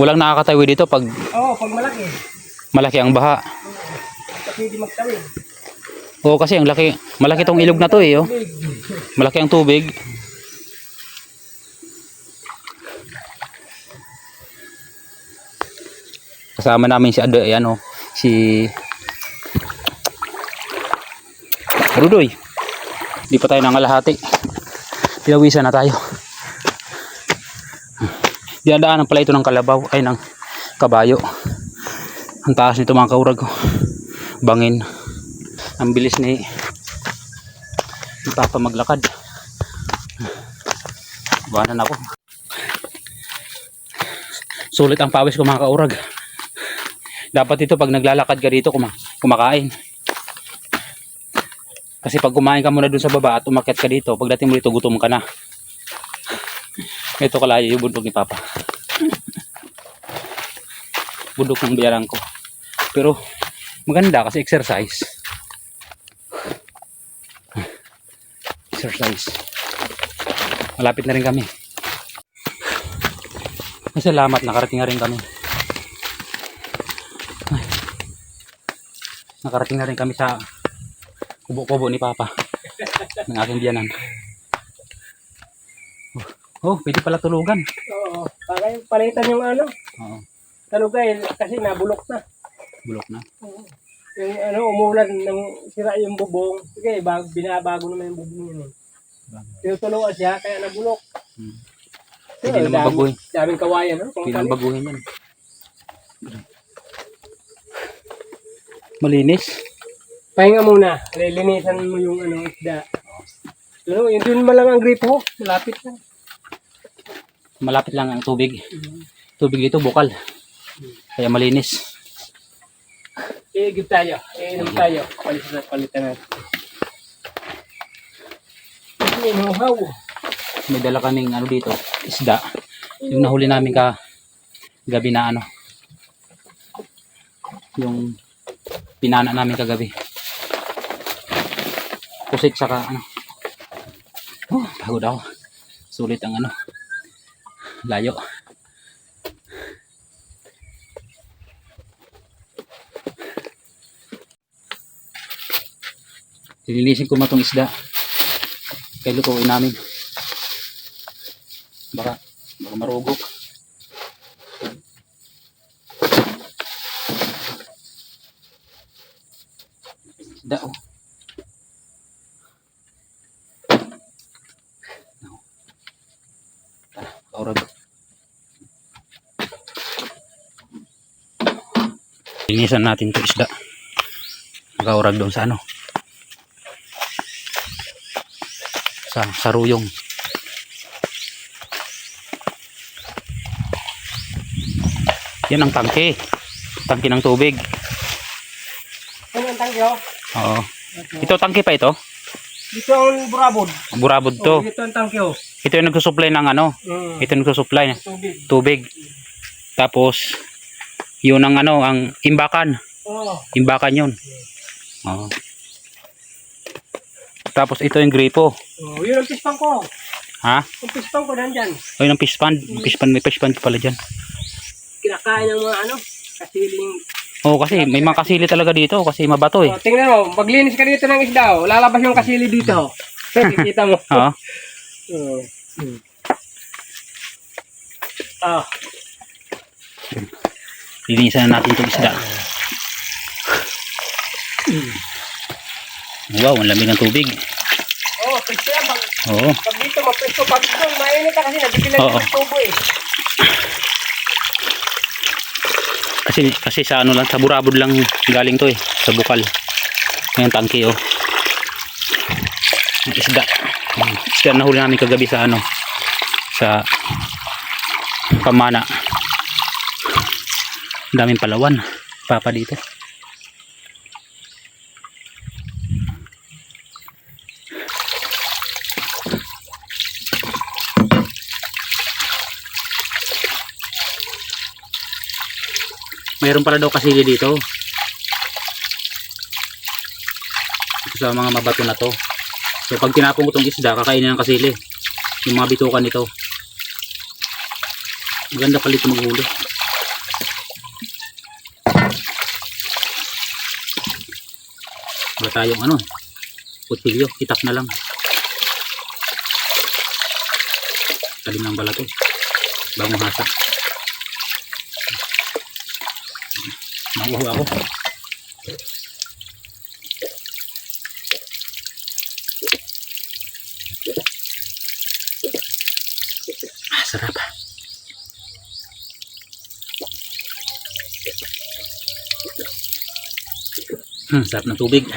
Walang nakakatawi dito pag Oo, pag malaki. malaki ang baha. Kasi hindi magtawid. Oo kasi ang laki, malaki tong ilog na to eh. Oh. Malaki ang tubig. Kasama namin si Ado, ayan oh, si Rudoy. Di pa tayo nangalahati. Pinawisan na tayo. Dinadaanan pala ito ng kalabaw, ay ng kabayo. Ang taas nito mga kaurag. oh. Bangin. Ang bilis ni ni Papa maglakad. Bahanan ako. Sulit ang pawis ko mga kaurag. Dapat ito pag naglalakad ka dito kuma kumakain. Kasi pag kumain ka muna dun sa baba at umakyat ka dito, pagdating mo dito gutom ka na. Ito kalayo yung bundok ni Papa. Bundok ng biyaran ko. Pero maganda kasi exercise. exercise. Malapit na rin kami. Salamat, nakarating na rin kami. Nakarating na rin kami sa kubo-kubo ni Papa. ng aking biyanan. Oh, pwede pala tulugan. Oo. Para yung palitan yung ano. Oo, Talugay kasi nabulok na. bulok na. Oo. Yung ano, umulan ng sira yung bubong. Sige, bag, binabago naman yung bubong yun. eh. Tinutuluan siya, kaya nabulok. Hmm. So, Hindi naman baguhin. Daming kawayan, no? Kung Hindi naman kali- baguhin yan. Malinis. Pahinga muna. Lilinisan mo yung ano, isda. Pero yun dun mo lang ang gripo. Malapit lang. Malapit lang ang tubig. Tubig dito bukal. Kaya malinis. Iigib tayo. Iinom tayo. Palitan, palitan natin. Inuhaw. May dala kaming ano dito, isda. Yung nahuli namin ka gabi na ano. Yung pinana namin kagabi. Pusit saka ano. Oh, pagod ako. Sulit ang ano. Layo. Lilinisin ko matong isda. Kaya lutuin namin. Baka, baka marugok. Isda oh. Linisan natin to isda. Kaurag doon sa ano. Sa saruyong. Yan ang tangke. Tangke ng tubig. Ano ang tangke, oh? Oo. Ito tangke pa ito. Dito ang burabod. Burabod Oh, to. dito ang tangke, oh. Ito yung nagsusupply ng ano. Mm. Ito yung nagsusupply Tubig. tubig. Tapos, yun ang ano, ang imbakan. Oo. Imbakan yun. Oo. Tapos ito yung gripo. Oh, yun ang pispan ko. Ha? Ang pispan ko nandyan. O yun ang pond. Fish pond, may fish pond pala dyan. Kinakain ng mga ano, kasiling. Oo, kasi may mga kasili talaga dito kasi mabato eh. Oh, tingnan mo, maglinis ka dito ng isda, oh. lalabas yung kasili dito. Kikita mo. Oo. Oo. Hmm. Ah, Linisan na natin itong isda. Wow, ang lamig ng tubig. oh, presko yan. Pag, Oo. pag dito, mapresko. Pag dito, mainit ka kasi nabibilan Oo. yung tubo eh. Kasi kasi sa ano lang sa Burabod lang galing to eh, sa Bukal. Ngayon tangke oh. Ang isda. Ang Isda na huli namin kagabi sa ano sa Pamana. Daming palawan. Papa dito. Mayroon pala daw kasili dito. Ito sa mga mabato na to. So pag tinapon ko tong isda, kakainin ng kasili. Yung mga bitukan nito. Maganda pala ito maghuli. Wala tayong ano, kutsilyo, itak na lang. Talim ng balato. Bagong hasa. Mauho ako. Hmm, sarap ng tubig.